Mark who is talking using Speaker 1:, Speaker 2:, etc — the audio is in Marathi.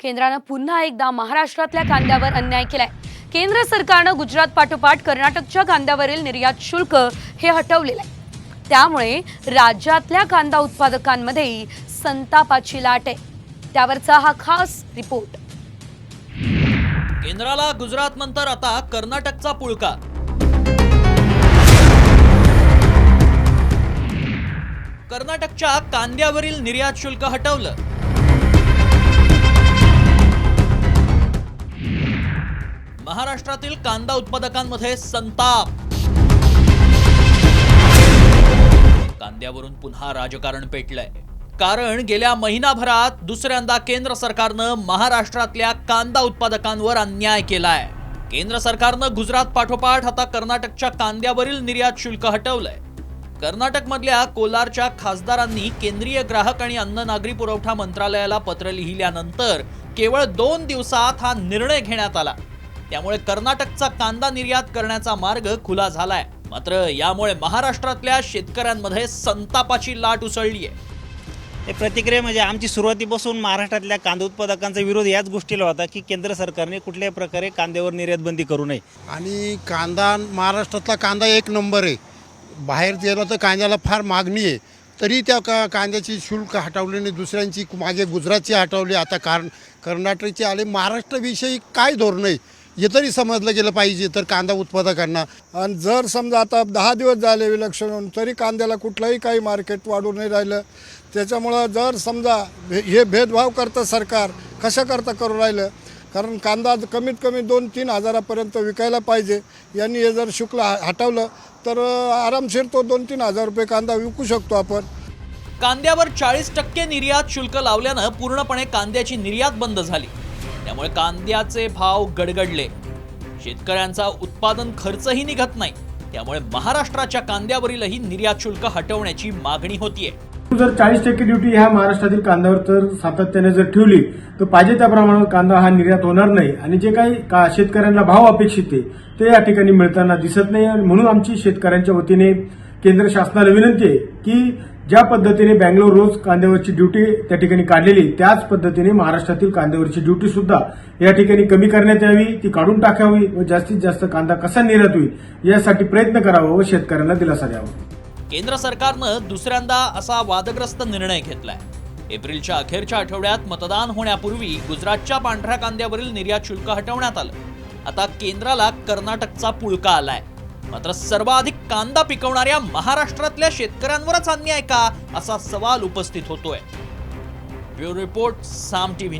Speaker 1: केंद्रानं पुन्हा एकदा महाराष्ट्रातल्या कांद्यावर अन्याय केलाय. केंद्र सरकारनं गुजरात पाठोपाठ कर्नाटकच्या कांद्यावरील निर्यात शुल्क हे हटवलेलं आहे. त्यामुळे राज्यातल्या कांदा उत्पादकांमध्येही संतापाची लाट आहे. त्यावरचा हा खास रिपोर्ट.
Speaker 2: केंद्राला गुजरात नंतर आता कर्नाटकचा पुळका. कर्नाटकच्या कांद्यावरील निर्यात शुल्क हटवलं. महाराष्ट्रातील कांदा उत्पादकांमध्ये संताप. कांद्यावरून पुन्हा राजकारण पेटलंय. कारण गेल्या महिनाभरात दुसऱ्यांदा केंद्र सरकारनं महाराष्ट्रातल्या कांदा उत्पादकांवर अन्याय केलाय. केंद्र सरकारनं गुजरात पाठोपाठ आता कर्नाटकच्या कांद्यावरील निर्यात शुल्क हटवलंय. कर्नाटकमधल्या कोलारच्या खासदारांनी केंद्रीय ग्राहक आणि अन्न नागरी पुरवठा मंत्रालयाला पत्र लिहिल्यानंतर केवळ दोन दिवसात हा निर्णय घेण्यात आला. त्यामुळे कर्नाटकचा कांदा निर्यात करण्याचा मार्ग खुला झालाय. मात्र यामुळे महाराष्ट्रातल्या शेतकऱ्यांमध्ये संतापाची लाट उसळली आहे.
Speaker 3: हे प्रतिक्रिया म्हणजे आमची सुरुवातीपासून महाराष्ट्रातल्या कांदा उत्पादकांचा विरोध याच गोष्टीला होता की केंद्र सरकारने कुठल्याही प्रकारे कांद्यावर निर्यात बंदी करू नये.
Speaker 4: आणि कांदा महाराष्ट्रातला कांदा एक नंबर आहे. बाहेर गेला तर कांद्याला फार मागणी आहे. तरी त्या का कांद्याची शुल्क हटवली नाही दुसऱ्यांची मागे गुजरातची हटवली. आता कार कर्नाटकची आले महाराष्ट्राविषयी काय धोरण आहे? हे तरी समजलं गेलं पाहिजे तर कांदा उत्पादकांना.
Speaker 5: आणि जर समजा आता दहा दिवस झाले विलक्षण होऊन तरी कांद्याला कुठलंही काही मार्केट वाढू नाही राहिलं. त्याच्यामुळं जर समजा हे हे भेदभाव करतं सरकार कशा करता करू राहिलं? कारण कांदा कमीत कमी दोन तीन हजारापर्यंत विकायला पाहिजे. यांनी हे जर शुल्क ह- हटवलं तर आरामशीर तो दोन तीन हजार रुपये कांदा विकू शकतो आपण.
Speaker 2: कांद्यावर चाळीस टक्के निर्यात शुल्क लावल्यानं पूर्णपणे कांद्याची निर्यात बंद झाली. त्यामुळे कांद्याचे भाव गडगडले. शेतकऱ्यांचा उत्पादन खर्चही निघत नाही. त्यामुळे महाराष्ट्राच्या कांद्यावरीलही निर्यात शुल्क हटवण्याची मागणी होतीये.
Speaker 6: जर चाळीस टक्के ड्युटी ह्या महाराष्ट्रातील कांद्यावर तर सातत्याने जर ठेवली तर पाहिजे त्या प्रमाणात कांदा हा निर्यात होणार नाही. आणि जे काही का शेतकऱ्यांना भाव अपेक्षित आहे ते या ठिकाणी मिळताना दिसत नाही. आणि म्हणून आमची शेतकऱ्यांच्या वतीने केंद्र शासनाला विनंती आहे की ज्या पद्धतीने बँगलोर रोज कांद्यावरची ड्युटी त्या ठिकाणी काढलेली त्याच पद्धतीने महाराष्ट्रातील कांद्यावरची ड्युटी सुद्धा या ठिकाणी कमी करण्यात यावी ती काढून टाकावी व जास्तीत जास्त कांदा कसा निर्यात होईल यासाठी प्रयत्न करावा व शेतकऱ्यांना दिलासा द्यावा.
Speaker 2: केंद्र सरकारनं दुसऱ्यांदा असा वादग्रस्त निर्णय घेतलाय. एप्रिलच्या अखेरच्या आठवड्यात मतदान होण्यापूर्वी गुजरातच्या पांढऱ्या कांद्यावरील निर्यात शुल्क हटवण्यात आलं. आता केंद्राला कर्नाटकचा पुळका आलाय. मात्र सर्वाधिक कांदा पिकवणाऱ्या महाराष्ट्रातल्या शेतकऱ्यांवरच अन्याय का असा सवाल उपस्थित होतोय. ब्युरो रिपोर्ट साम टीव्ही